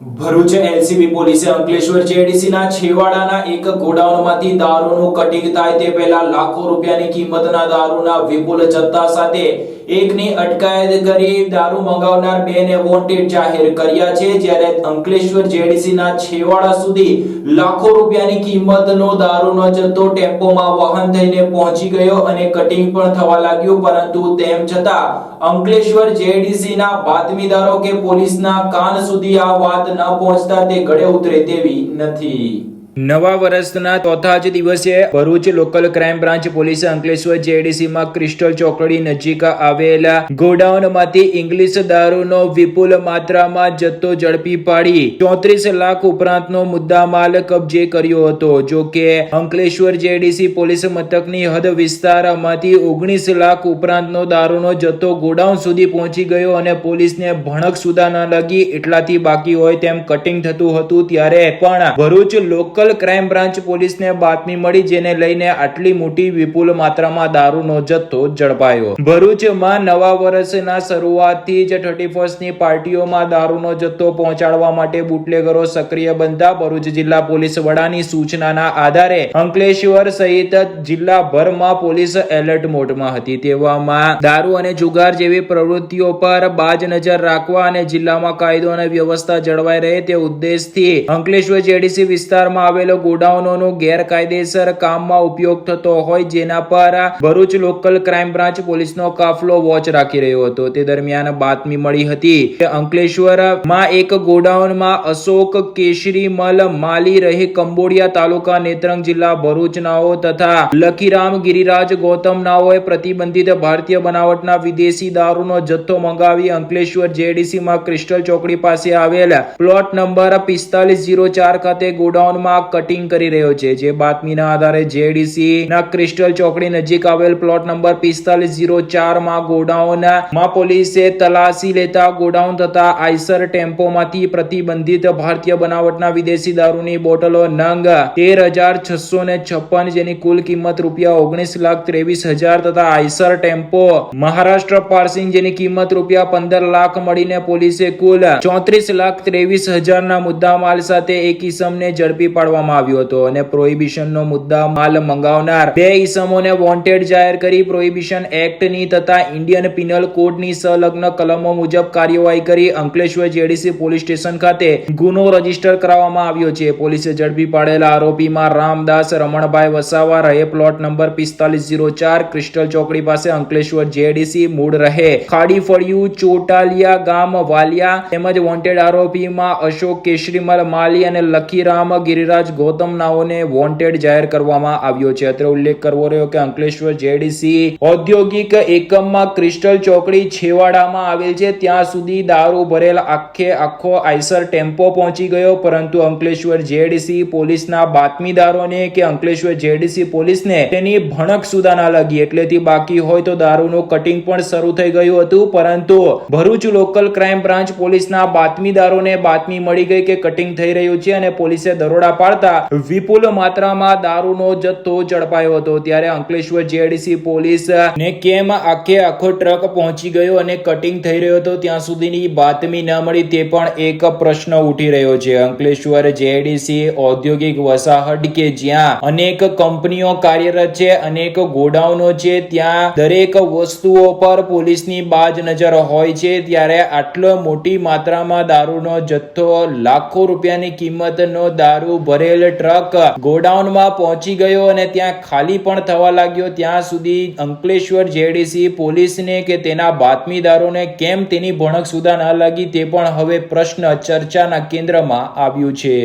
Bharuch LCB પોલીસે અંકલેશ્વર જેડીસીના છેવાડાના એક ગોડાઉનમાંથી દારૂનું કટિંગ થાય તે પહેલા લાખો રૂપિયાની કિંમતના દારૂના વિપુલ જથ્થા સાથે એકની અટકાયત કરી દારૂ મંગાવનાર બેને વોન્ટેડ જાહેર કર્યા છે, જ્યારે અંકલેશ્વર જેડીસીના છેવાડા સુધી લાખો રૂપિયાની કિંમતનો દારૂનો જથ્થો ટેમ્પોમાં વહન થઈને પહોંચી ગયો અને કટિંગ પણ થવા લાગ્યું, પરંતુ તેમ છતાં અંકલેશ્વર જેડીસીના બાતમીદારો કે પોલીસના કાન સુધી આ વાત ન પહોંચતા તે ગળે ઉતરે તેવી નથી. નવા વર્ષના ચોથા જ દિવસે ભરૂચ લોકલ ક્રાઇમ બ્રાન્ચ પોલીસે અંકલેશ્વર જેડીસીમાં ક્રિસ્ટલ ચોકડી નજીક આવેલા ગોડાઉનમાંથી ઇંગ્લિશ દારૂનો વિપુલ માત્રામાં જથ્થો ઝડપી પાડી. ચોત્રીસ લાખ ઉપરાંતનો મુદ્દામાલ કબજે કર્યો હતો. જો કે અંકલેશ્વર જેડીસી પોલીસ મથકની હદ વિસ્તારમાંથી ઓગણીસ લાખ ઉપરાંતનો દારૂનો જથ્થો ગોડાઉન સુધી પહોંચી ગયો અને પોલીસને ભણક સુધા ન લાગી. એટલાથી બાકી હોય તેમ કટિંગ થતું હતું ત્યારે પણ ભરૂચ લોકલ ક્રાઇમ બ્રાન્ચ પોલીસને બાતમી મળી જેને લઈને આટલી મોટી વિપુલ માત્રામાં દારૂનો જથ્થો ઝડપાયો. ભરૂચમાં નવા વર્ષના શરૂઆતથી જ થર્ટી ફર્સ્ટની પાર્ટીઓમાં દારૂનો જથ્થો પહોંચાડવા માટે બુટલેગરો સક્રિય બનતા ભરૂચ જિલ્લા પોલીસ વડાની સૂચનાના આધારે અંકલેશ્વર સહિત જિલ્લાભરમાં પોલીસ એલર્ટ મોડમાં હતી. તેવામાં દારૂ અને જુગાર જેવી પ્રવૃત્તિઓ પર બાજ નજર રાખવા અને જિલ્લામાં કાયદો અને વ્યવસ્થા જળવાઈ રહે તે ઉદ્દેશથી અંકલેશ્વર જેડીસી વિસ્તારમાં આવેલો ગોડાઉનોનો ગેરકાયદેસર કામમાં ઉપયોગ થતો હોય જેના પર ભરૂચ લોકલ ક્રાઇમ બ્રાન્ચ પોલીસનો કાફલો વોચ રાખી રહ્યો હતો. તે દરમિયાન બાતમી મળી હતી કે અંકલેશ્વરમાં એક ગોડાઉનમાં અશોક કેશરીમલ માલી રહે કંબોડિયા તાલુકા નેત્રંગ જિલ્લા ભરૂચનાઓ તથા લખીરામ ગિરિરાજ ગૌતમ નાઓએ પ્રતિબંધિત ભારતીય બનાવટના વિદેશી દારૂનો જથ્થો મંગાવી અંકલેશ્વર જેડીસી માં ક્રિસ્ટલ ચોકડી પાસે આવેલ પ્લોટ નંબર પિસ્તાલીસ જીરો ચાર ખાતે ગોડાઉનમાં કટિંગ કરી રહ્યો છે. જે બાતમીના આધારે જેડીસી ના ક્રિસ્ટલ ચોકડી નજીક આવેલ પ્લોટ નંબર પિસ્તાલીસ ઝીરો ચારમાં ગોડાઉનમાં પોલીસે તલાશી લેતા ગોડાઉન તથા આઈસર ટેમ્પોમાંથી પ્રતિબંધિત ભારતીય બનાવટના વિદેશી દારૂની બોટલો નંગ તેર હજાર છસો ને છપ્પન જેની કુલ કિંમત રૂપિયા ઓગણીસ લાખ ત્રેવીસ હજાર તથા આઈસર ટેમ્પો મહારાષ્ટ્ર પાર્સિંગ જેની કિંમત રૂપિયા પંદર લાખ મળીને પોલીસે કુલ ચોત્રીસ લાખ ત્રેવીસ હજારના મુદ્દા માલ સાથે એક ઈસમને ઝડપી પાડવામાં આવ્યો હતો અને પ્રોહિબિશનનો મુદ્દા માલ મંગાવનાર બે ઈસમોને વોન્ટેડ જાહેર કરી પ્રોહિબિશન એક્ટની તથા ઇન્ડિયન પિનલ કોડની સંલગ્ન કલમો મુજબ કાર્યવાહી કરી અંકલેશ્વર જેડીસી પોલીસ સ્ટેશન ખાતે ગુનો રજિસ્ટર કરાવવામાં આવ્યો છે. પોલીસે ઝડપી પાડેલા આરોપીમાં રામદાસ, રમણભાઈ વસાવા, રહે પ્લોટ નંબર પિસ્તાલીસ જીરો ચાર, ક્રિસ્ટલ ચોકડી પાસે અંકલેશ્વર જેડીસી મૂળ રહે. ખાડી ફળિયું ચોટાલિયા ગામ, વાલિયા તેમજ વોન્ટેડ આરોપીમાં અશોક, કેશરીમલ, માલી અને લખીરામ, ગિરિરાજ ગૌતમ નાઓને વોન્ટેડ જાહેર કરવામાં આવ્યો છે. અત્રે ઉલ્લેખ કરવો રહ્યો કે અંકલેશ્વર જેડીસી ઔદ્યોગિક એકમમાં ક્રિસ્ટલ ચોકડી છેવાડામાં આવેલ છે. ત્યાં સુધી દારૂ ભરેલ આખે આખો આઈસર ટેમ્પો પહોંચી ગયો. પરંતુ અંકલેશ્વર જેડીસી પોલીસના બાતમીદારોને કે અંકલેશ્વર જેડીસી પોલીસને તેની ભણક સુધા ના લાગી. એટલેથી બાકી હોય તો દારૂનું કટિંગ પણ શરૂ થઈ ગયું હતું. પરંતુ ભરૂચ લોકલ ક્રાઇમ બ્રાન્ચ પોલીસના બાતમીદારોને બાતમી મળી ગઈ કે કટિંગ થઈ રહ્યું છે અને પોલીસે દરોડા પાડતા વિપુલ માત્રામાં દારૂનો જથ્થો ઝડપાયો હતો. ત્યારે અંકલેશ્વર જેડીસી પોલીસ ને કેમ આખે આખો ટ્રક પહોંચી ગયો અને કટિંગ થઈ રહ્યો હતો ત્યાં સુધીની બાતમી ન મળી તે પણ એક પ્રશ્ન ઉઠી રહ્યો છે. અંકલેશ્વર જેડીસી ઔદ્યોગિક વસાહત કે જ્યાં અનેક કંપનીઓ કાર્યરત છે, અનેક ગોડાઉનો છે, ત્યાં દરેક વસ્તુઓ પર પોલીસની બાજ નજર હોય છે, ત્યારે આટલો મોટી માત્રામાં દારૂનો જથ્થો લાખો રૂપિયાની કિંમતનો દારૂ ભરેલ ટ્રક ગોડાઉનમાં પહોંચી ગયો અને ત્યાં ખાલી પણ થવા લાગ્યો. ત્યાં સુધી અંકલેશ્વર જેડીસી પોલીસને કે તેના બાતમીદારોને કેમ તેની ભણક સુધા ન લાગી તે પણ હવે પ્રશ્ન ચર્ચાના કેન્દ્રમાં આવ્યું છે.